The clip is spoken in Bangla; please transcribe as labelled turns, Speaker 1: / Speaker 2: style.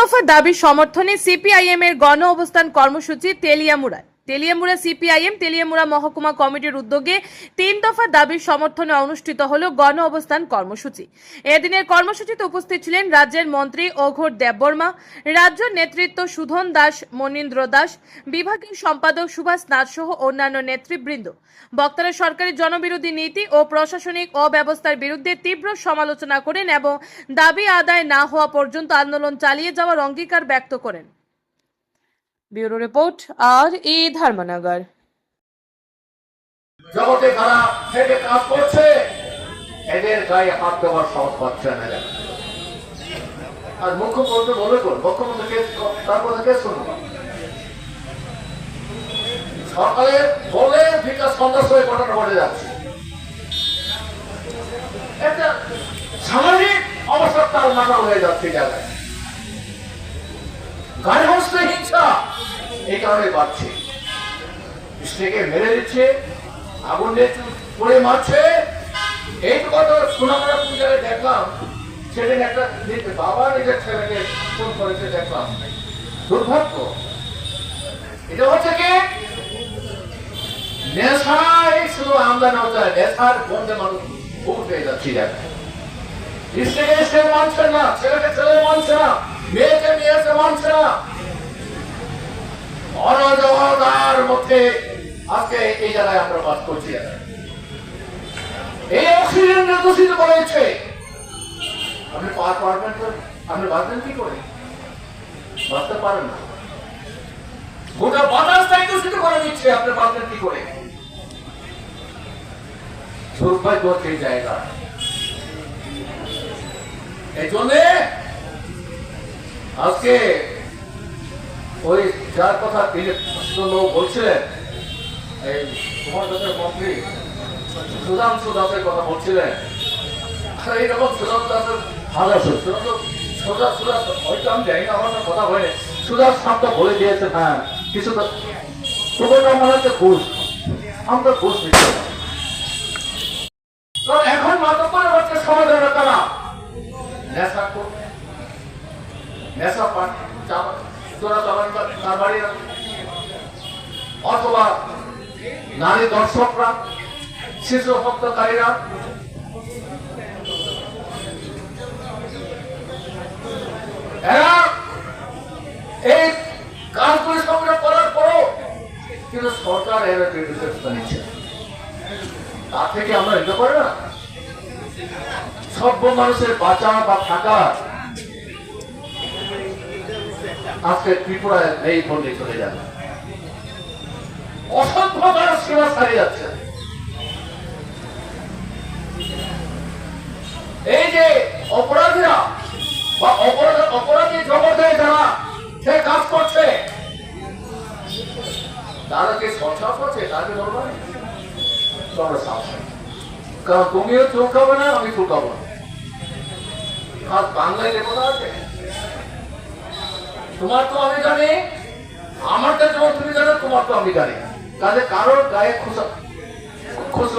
Speaker 1: দফা দাবি সমর্থনে সিপিআইএম এর গণ অবস্থান কর্মসূচি তেলিয়ামুড়ায়। তেলিয়ামুড়া সিপিআইএম, তেলিয়ামুড়া মহকুমা কমিটির উদ্যোগে তিন দফা দাবির সমর্থনে অনুষ্ঠিত হল গণ অবস্থান কর্মসূচি। এদিনের কর্মসূচিতে উপস্থিত ছিলেন রাজ্যের মন্ত্রী অঘোর দেববর্মা, রাজ্য নেতৃত্ব সুধন দাস, মনীন্দ্র দাস, বিভাগীয় সম্পাদক সুভাষ নাথ সহ অন্যান্য নেতৃবৃন্দ। বক্তারা সরকারের জনবিরোধী নীতি ও প্রশাসনিক অব্যবস্থার বিরুদ্ধে তীব্র সমালোচনা করেন এবং দাবি আদায় না হওয়া পর্যন্ত আন্দোলন চালিয়ে যাওয়ার অঙ্গীকার ব্যক্ত করেন। ব্যুরো রিপোর্ট আর ই ধর্মনগর।
Speaker 2: জগতে কাজ করছে, এদের গায়ে হাত দেওয়ার পাচ্ছে না। আর মুখ্যমন্ত্রী বলে কোন মুখ্যমন্ত্রী কেস তার করব সকালে বলে বিকাশ সন্ধ্যার সময় ঘটনা ঘটে যাচ্ছে। একটা সামাজিক অবস্থা তার নাকাল হয়ে যাচ্ছে জায়গায়। হিংসা এই কারণে বাড়ছে স্ত্রীকে মেরে দিচ্ছে, আগুন পড়ে মারছে। এই কত সুনামরা পূজারে দেখলাম, সেদিন একটা বাবা নিজের ছেলেকে ফোন করেছে, দেখলাম। দুর্ভাগ্য। এটা হচ্ছে কি? নেশায় শুধু আমদানি হয় নেশার বন্ধে মানুষ ভুল পেয়ে যাচ্ছি জায়গায় স্ত্রীকে স্ত্রী মানছে না, ছেলেকে ছেলে মানছে না, মেয়েকে মেয়েকে মানছে না। অনজদার মধ্যে আজকে এই জায়গায় আমরা বাস করছি। এই অক্সিজেন দূষিত করেছে। আপনি পার পারবেন আপনি বাঁচবেন কি করে? বাঁচতে পারেন না। গোটা বাতাসটাই দূষিত করে দিচ্ছে, আপনি বাঁচবেন কি করে? দুর্ভাগ্য সেই জায়গা। এই জন্যে আজকে ওই যার কথা তিনি বলছিলেন, এই তোমার মন্ত্রী সুধাংশু দাসের কথা বলছিলেন। এইরকম হয়তো আমি জানি না, আমার কথা সামটা বলে দিয়েছে হ্যাঁ কিছু তো হচ্ছে ঘুষ। আমরা ঘুষ এখন হচ্ছে সমাধান তারা নেশা করবে নেশা পান অথবা নারী দর্শকরা, শিশু হত্যাকারীরা এই কাজগুলি সংগ্রহ করার পরও কিন্তু সরকার এর বিরুদ্ধে নিচ্ছে না। থেকে আমরা এটা করে না সভ্য মানুষের বাঁচা বা থাকা আজকে ত্রিপুরায় এই বললে চলে যাবে। অসংখ্য মানুষ সীমা ছাড়িয়ে যাচ্ছে। এই যে অপরাধীরা বা অপরাধ অপরাধী জগতে যারা সে কাজ করছে, তারা কি সৎসাহ করছে তাকে সাহস কারণ তুমিও চুলকাবে না, আমি চুলকাবো না। আর বাংলায় লেখা আছে তোমার তো আমি জানি আমারটা যেমন তুমি জানো, তোমার তো আমি জানি। কাজে কারোর গায়ে খোসা খুশি